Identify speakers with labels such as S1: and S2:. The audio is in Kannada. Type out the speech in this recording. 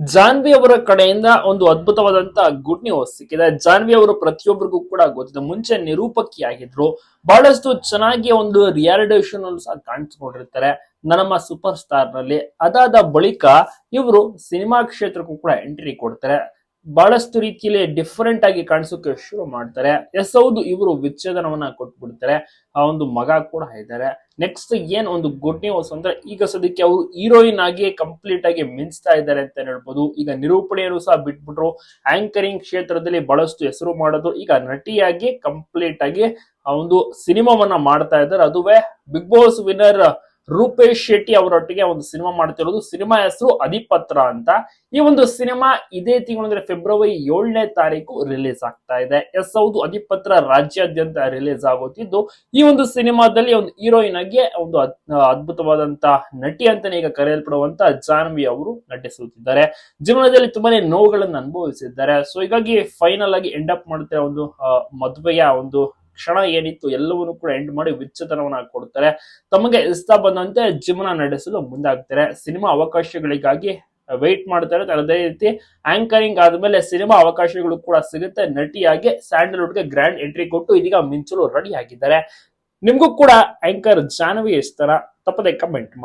S1: ಜಾನ್ವಿ ಅವರ ಕಡೆಯಿಂದ ಒಂದು ಅದ್ಭುತವಾದಂತ ಗುಡ್ ನ್ಯೂಸ್ ಸಿಕ್ಕಿದೆ. ಜಾನ್ವಿ ಅವರು ಪ್ರತಿಯೊಬ್ಬರಿಗೂ ಕೂಡ ಗೊತ್ತಿದೆ. ಮುಂಚೆ ನಿರೂಪಕಿಯಾಗಿದ್ರು. ಬಹಳಷ್ಟು ಚೆನ್ನಾಗಿ ಒಂದು ರಿಯಾಲಿಟಿ ಶೋ ಸಹ ಕಾಣಿಸ್ಕೊಂಡಿರ್ತಾರೆ ನಮ್ಮ ಸೂಪರ್ ಸ್ಟಾರ್ನಲ್ಲಿ. ಅದಾದ ಬಳಿಕ ಇವರು ಸಿನಿಮಾ ಕ್ಷೇತ್ರಕ್ಕೂ ಕೂಡ ಎಂಟ್ರಿ ಕೊಡ್ತಾರೆ. ಬಹಳಷ್ಟು ರೀತಿಯಲ್ಲಿ ಡಿಫರೆಂಟ್ ಆಗಿ ಕಾಣಿಸೋಕೆ ಶುರು ಮಾಡ್ತಾರೆ. ಎಸ್ ಹೌದು, ಇವರು ವಿಚ್ಛೇದನವನ್ನ ಕೊಟ್ಬಿಡ್ತಾರೆ. ಆ ಒಂದು ಮಗ ಕೂಡ ಇದ್ದಾರೆ. ನೆಕ್ಸ್ಟ್ ಏನ್ ಒಂದು ಗುಡ್ ನ್ಯೂಸ್ ಅಂದ್ರೆ, ಈಗ ಸದ್ಯಕ್ಕೆ ಅವರು ಹೀರೋಯಿನ್ ಆಗಿ ಕಂಪ್ಲೀಟ್ ಆಗಿ ಮಿಂಚ್ತಾ ಇದ್ದಾರೆ ಅಂತ ಹೇಳ್ಬೋದು. ಈಗ ನಿರೂಪಣೆಯನ್ನು ಸಹ ಬಿಟ್ಬಿಟ್ರು. ಆಂಕರಿಂಗ್ ಕ್ಷೇತ್ರದಲ್ಲಿ ಬಹಳಷ್ಟು ಹೆಸರು ಮಾಡೋದು ಈಗ ನಟಿಯಾಗಿ ಕಂಪ್ಲೀಟ್ ಆಗಿ ಆ ಒಂದು ಸಿನಿಮಾವನ್ನ ಮಾಡ್ತಾ ಇದ್ದಾರೆ. ಅದುವೇ Bigg Boss winner Rupesh Shetty ಅವರೊಟ್ಟಿಗೆ ಒಂದು ಸಿನಿಮಾ ಮಾಡ್ತಿರೋದು. ಸಿನಿಮಾ ಹೆಸರು ಅಧಿಪತ್ರ ಅಂತ. ಈ ಒಂದು ಸಿನಿಮಾ ಇದೇ ತಿಂಗಳು ಅಂದ್ರೆ ಫೆಬ್ರವರಿ ಏಳನೇ ತಾರೀಕು ರಿಲೀಸ್ ಆಗ್ತಾ ಇದೆ. ಎಸ್ ಹೌದು, ಅಧಿಪತ್ರ ರಾಜ್ಯಾದ್ಯಂತ ರಿಲೀಸ್ ಆಗುತ್ತಿದ್ದು ಈ ಒಂದು ಸಿನಿಮಾದಲ್ಲಿ ಒಂದು ಹೀರೋಯಿನ್ ಆಗಿ ಒಂದು ಅದ್- ಅದ್ಭುತವಾದಂತ ನಟಿ ಅಂತಾನೆ ಈಗ ಕರೆಯಲ್ಪಡುವಂತ ಜಾನ್ವಿ ಅವರು ನಟಿಸುತ್ತಿದ್ದಾರೆ. ಜೀವನದಲ್ಲಿ ತುಂಬಾನೇ ನೋವುಗಳನ್ನು ಅನುಭವಿಸಿದ್ದಾರೆ. ಸೊ ಹೀಗಾಗಿ ಫೈನಲ್ ಆಗಿ ಎಂಡ್ ಅಪ್ ಮಾಡುತ್ತೆ ಒಂದು ಮದುವೆಯ ಒಂದು ಕ್ಷಣ ಏನಿತ್ತು ಎಲ್ಲವನ್ನೂ ಕೂಡ ಎಂಡ್ ಮಾಡಿ ವಿಚ್ಛೇದನವನ್ನ ಕೊಡ್ತಾರೆ. ತಮಗೆ ಇಷ್ಟ ಬಂದಂತೆ ಜೀವನ ನಡೆಸಲು ಮುಂದಾಗ್ತಾರೆ. ಸಿನಿಮಾ ಅವಕಾಶಗಳಿಗಾಗಿ ವೆಯ್ಟ್ ಮಾಡ್ತಾರೆ. ಅದೇ ರೀತಿ ಆಂಕರಿಂಗ್ ಆದ್ಮೇಲೆ ಸಿನಿಮಾ ಅವಕಾಶಗಳು ಕೂಡ ಸಿಗುತ್ತೆ. ನಟಿಯಾಗಿ ಸ್ಯಾಂಡಲ್ವುಡ್ಗೆ ಗ್ರ್ಯಾಂಡ್ ಎಂಟ್ರಿ ಕೊಟ್ಟು ಇದೀಗ ಮಿಂಚಲು ರೆಡಿ ಆಗಿದ್ದಾರೆ. ನಿಮ್ಗೂ ಕೂಡ ಆಂಕರ್ ಜಾನ್ವಿ ಇಷ್ಟರ ತಪ್ಪದೆ ಕಮೆಂಟ್ ಮಾಡಿ.